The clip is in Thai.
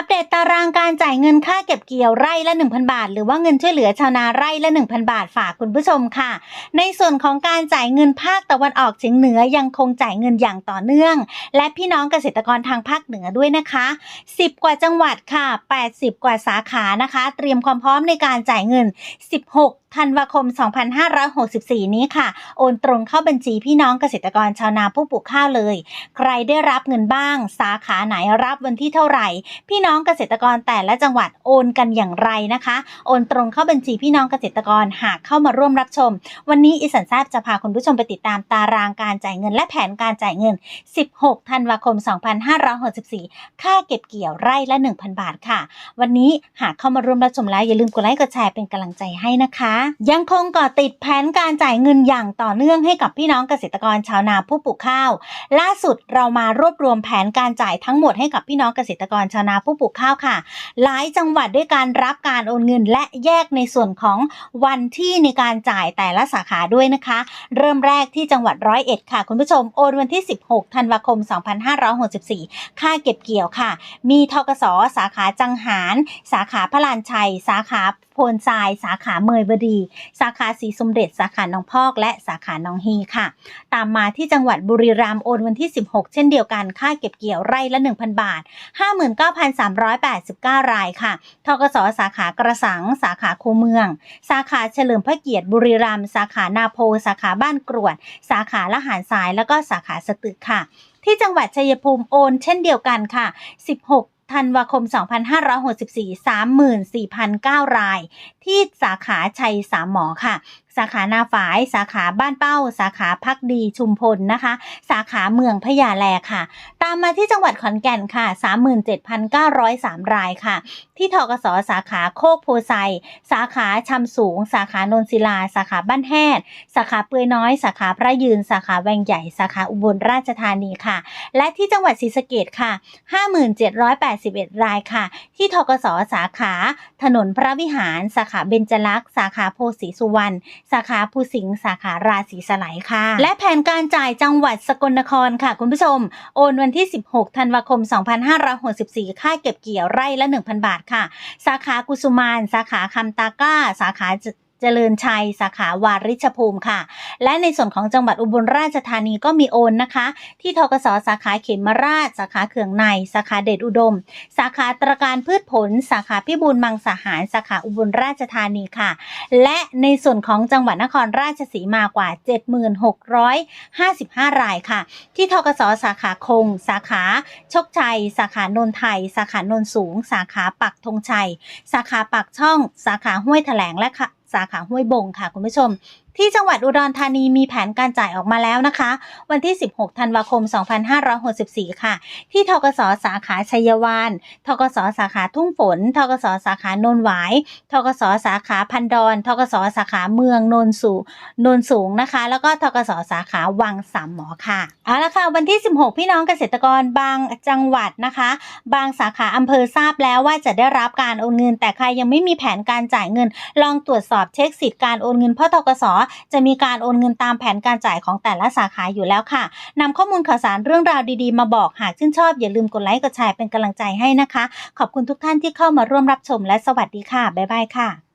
อัปเดตตารางการจ่ายเงินค่าเก็บเกี่ยวไร่ละ 1,000 บาท หรือว่าเงินช่วยเหลือชาวนาไร่ละ 1,000 บาทฝากคุณผู้ชมค่ะ ในส่วนของการจ่ายเงินภาคตะวันออกเฉียงเหนือยังคงจ่ายเงินอย่างต่อเนื่อง และพี่น้องเกษตรกรทางภาคเหนือด้วยนะคะ 10 กว่าจังหวัดค่ะ 80 กว่าสาขานะคะ เตรียมความพร้อมในการจ่ายเงิน 16ธันวาคม 2564 นี้ค่ะ โอนตรงเข้าบัญชีพี่น้องเกษตรกรชาวนาผู้ปลูกข้าวเลย ใครได้รับเงินบ้าง สาขาไหนรับวันที่เท่าไหร่ พี่น้องเกษตรกรแต่ละจังหวัดโอนกันอย่างไรนะคะ โอนตรงเข้าบัญชีพี่น้องเกษตรกรหากเข้ามาร่วมรับชม วันนี้อีสันทราบจะพาคุณผู้ชมไปติดตามตารางการจ่ายเงินและแผนการจ่ายเงิน 16 ธันวาคม 2564 ค่าเก็บเกี่ยวไร่ละ 1,000 บาทค่ะ วันนี้หากเข้ามาร่วมรับชมแล้วอย่าลืมกดไลค์กดแชร์เป็นกำลังใจให้นะคะยังคงก่อติดแผนการจ่ายเงินอย่างต่อเนื่องให้กับพี่น้องเกษตรกรชาวนาผู้ปลูกข้าว ล่าสุดเรามารวบรวมแผนการจ่ายทั้งหมดให้กับพี่น้องเกษตรกรชาวนาผู้ปลูกข้าวค่ะ หลายจังหวัดด้วยการรับการโอนเงินและแยกในส่วนของวันที่ในการจ่ายแต่ละสาขาด้วยนะคะ เริ่มแรกที่จังหวัดร้อยเอ็ดค่ะ คุณผู้ชมโอนวันที่ 16 ธันวาคม 2564 ค่าเก็บเกี่ยวค่ะ มีทกสสาขาจังหาร สาขาพระลานชัย สาขา พนทราย สาขาเมยบดี สาขาสีสมเด็จ สาขาหนองพอก และสาขาหนองฮีค่ะ ตามมาที่จังหวัดบุรีรัมย์โอนวันที่ 16 เช่นเดียวกัน ค่าเก็บเกี่ยวไร่ละ 1,000 บาท 59,389 รายค่ะทกสสาขากระสัง สาขาคูเมือง สาขาเฉลิมพระเกียรติบุรีรัมย์สาขานาโพ สาขาบ้านกรวด สาขาละหารทรายแล้วก็สาขาสตึกค่ะ ที่จังหวัดชัยภูมิโอน เช่นเดียวกันค่ะ 16 ธันวาคม 2564 34,009 ราย ที่สาขาชัยสามหมอค่ะ สาขานาฝาย สาขาบ้านเป้า สาขาพักดีชุมพลนะคะ สาขาเมืองพญาแลค่ะ ตามมาที่จังหวัดขอนแก่นค่ะ 37,903 รายค่ะ ที่ทกสสาขาโคกโพไซ สาขาชำสูง สาขานนศิลา สาขาบ้านแฮดสาขาเปือยน้อย สาขาพระยืน สาขาแวงใหญ่ สาขาอุบลราชธานีค่ะ และที่จังหวัดศรีสะเกดค่ะ 5781 รายค่ะ ที่ทกสสาขา ถนนพระวิหาร สาขาเบญจลักษ์ สาขาโพธิ์ศรีสุวรรณสาขาภูสิงห์สาขาราศีสไลค่ะ และแผนการจ่ายจังหวัดสกลนครค่ะ คุณผู้ชม โอนวันที่ 16 ธันวาคม 2564 ค่าเก็บเกี่ยวไร่ละ 1,000 บาทค่ะ สาขากุสุมาน สาขาคำตาก้า สาขา เจริญชัยสาขาวาริชภูมิค่ะ และในส่วนของจังหวัดอุบลราชธานีก็มีโอนนะคะ ที่ทกสสาขาเขมราช สาขาเขืองใน สาขาเดชอุดม สาขาตรการพืชผล สาขาพิบูลมังสาหาร สาขาอุบลราชธานีค่ะ และในส่วนของจังหวัดนครราชสีมากว่า 7655 รายค่ะ ที่ทกสสาขาคง สาขาโชคชัย สาขานนไทย สาขานนสูง สาขาปักธงชัย สาขาปักช่อง สาขาห้วยแถลงและค่ะ สาขาห้วยบงค่ะคุณผู้ชมที่จังหวัดอุดรธานีมีแผนการจ่ายออกมาแล้วนะคะ วันที่ 16 ธันวาคม 2564 ค่ะ ที่ทกสสาขาชัยวานทกสสาขาทุ่งฝนทกสสาขาโนนหวายทกสสาขาพันดอนทกสสาขาเมืองโนนสูงโนนสูงนะคะ แล้วก็ทกสสาขาวังสามหมอค่ะเอาละค่ะวันที่ 16 พี่น้องเกษตรกรบางจังหวัดนะคะ บางสาขาอำเภอทราบแล้วว่าจะได้รับการโอนเงิน แต่ใครยังไม่มีแผนการจ่ายเงิน ลองตรวจสอบเช็คสิทธิ์การโอนเงินเพราะทกสจะมีการโอนเงินตามแผนการจ่ายของแต่ละสาขาอยู่แล้วค่ะนำข้อมูลข่าวสารเรื่องราวดีๆ มาบอกหากชื่นชอบ อย่าลืมกดไลค์กดแชร์เป็นกำลังใจให้นะคะ ขอบคุณทุกท่านที่เข้ามาร่วมรับชมและสวัสดีค่ะบ๊ายบายค่ะ